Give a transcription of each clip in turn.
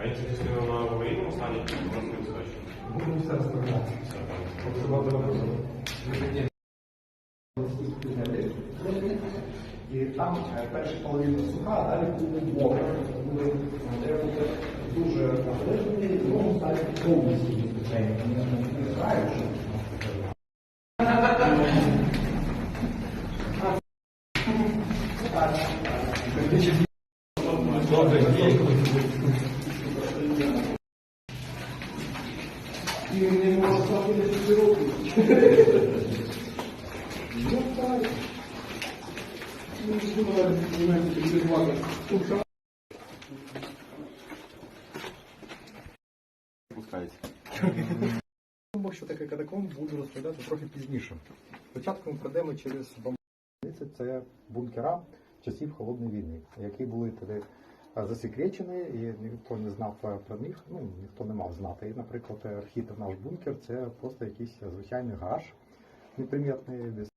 А якщо частина на аварійному стані, то нас не задача. Будемо все розставляти. Працювати на. І там е, перша половина суха, а далі буде. Буде е, бути дуже обережними, і другому стані повністю безпечення. Не знаю, що. І не можу заходити руки. Ну так. Ну, що вона відбувати? Тому що таке катакомб буду розповідати трохи пізніше. Спочатку ми пройдемо через бомбиці. Це бункера часів Холодної війни, які були тоді засекречені, і ніхто не знав е, про них, ну ніхто не мав знати. І, наприклад, е, в наш бункер це просто якийсь звичайний гараж непримітний, без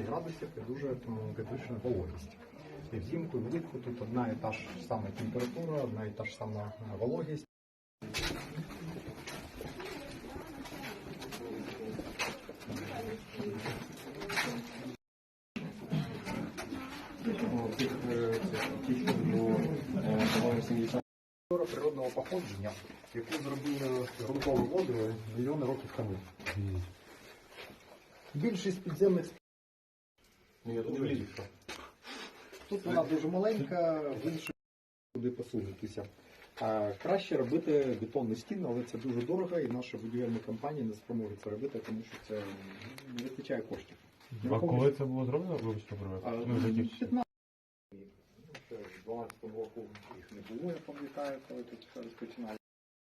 10 градусів і дуже підвищена вологість. І взимку і влітку тут одна і та ж сама температура, одна і та ж сама е, вологість. Е, е, природного походження, яку зробили грунтову воду мільйони років тому. Більшість підземних Тут вона дуже маленька, в інших буде посунутися. А краще робити бетонні стіни, але це дуже дорого, і наша будівельна компанія не спроможуть це робити, тому що це не вистачає коштів. А коли це було зроблено, вибачте, А, привет? Ну, за які 15 ще в 12 року їх не було, я пам'ятаю, коли тут розпочинали.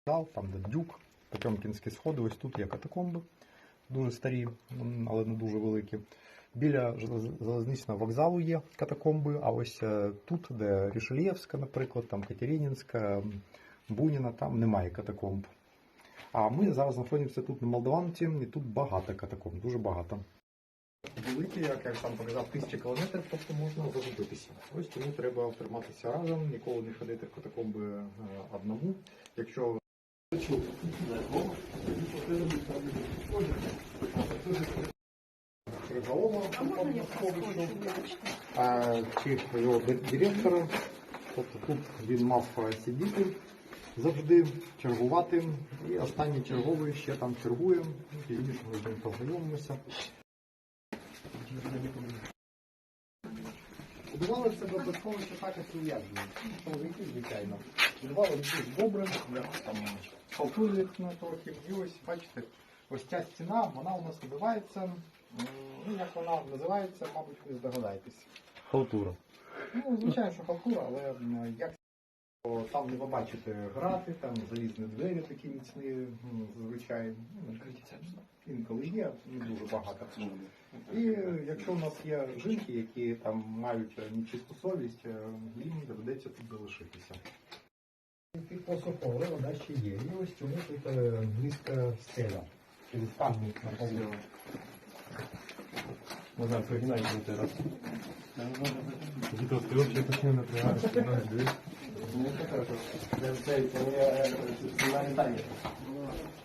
Там де дюк, Потьомкінські сходи, ось тут є катакомби, дуже старі, але не дуже великі. Біля залізничного вокзалу є катакомби, а ось е, тут, де Рішельєвська, наприклад, там Катеринінська, Буніна, там немає катакомб. А ми зараз знаходимося тут на Молдаванці, і тут багато катакомб, дуже багато. Великі, як я там показав, тисячі кілометрів, тобто можна загубитися. Ось тому треба триматися разом, ніколи не ходити в катакомби е, одному. Якщо Крижалова, а, чи його директора. Тобто тут він мав сидіти завжди, чергувати. І останній черговий ще там чергує. Ну, Пізніше ми з ним познайомимося. Будували це додатково ще також ув'язнення. Чоловіки, звичайно. Будували якісь бобри, там халтури на трохи. І ось, бачите, ось ця стіна, вона у нас називається. Ну, як вона називається, мабуть, ви здогадаєтесь. Халтура. Ну, звичайно, що халтура, але м, як то там не побачите грати, там залізні двері такі міцні, м, зазвичай. Ну, Інколи є, не дуже багато. І е, якщо у нас є жінки, які там мають е, нечисту совість, е, їм доведеться тут залишитися. Під посухове вода ще є. І ось чому тут е, низька стеля. Через камінь на полу. Назар, пригинай на цей раз. Ти взагалі почне напрягатися. Дивись.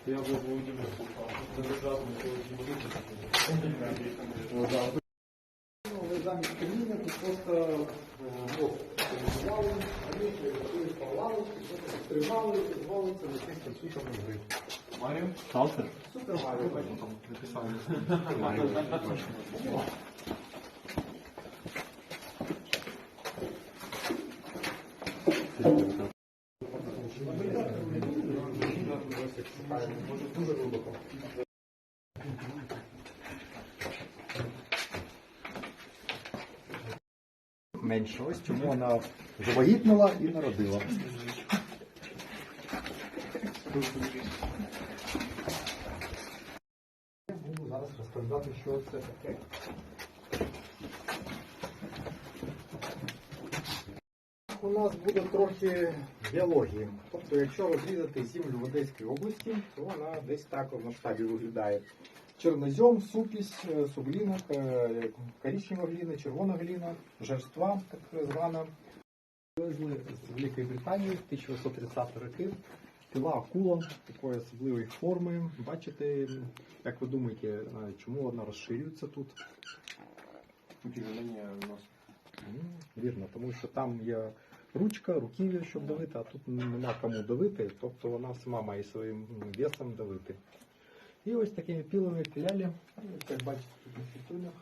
Я вже був удивлен. Це одразу Ну, ви замість каміння тут просто е, мох побудували, вони працюють по лавочці, потім стрибали, підвалиться на чистим сушами гри. Маріо? Супер Маріо, бачите, там написали. Маріо. Дуже глибоко. Менше. Ось чому вона завагітніла і народила. Я буду зараз розповідати, що це таке. У нас буде трохи біології. Тобто, якщо розрізати землю в Одеській області, то вона десь так на штабі виглядає. Чорнозьом, супість, е, суглінок, е, коричнева гліна, червона гліна, жерства, так звана. Вивезли з Великої Британії 1630 років. Піла акула такої особливої форми. Бачите, як ви думаєте, е, чому вона розширюється тут? Вірно, тому що там є ручка, руків'я, щоб давити, а тут нема кому давити, тобто вона сама має своїм весом давити. І ось такими пілами піляли, як бачите, тут на світунях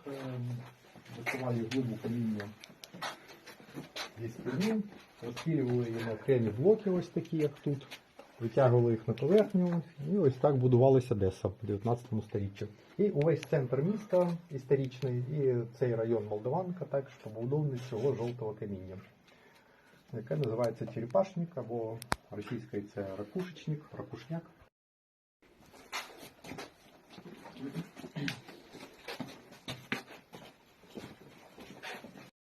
закували глибу каміння зі спини, розпілювали її на окремі блоки, ось такі, як тут, витягували їх на поверхню, і ось так будувалася Одеса в 19 сторіччі. І увесь центр міста історичний, і цей район Молдаванка також побудований з цього жовтого каміння, яке називається черепашник або російською це ракушечник, ракушняк.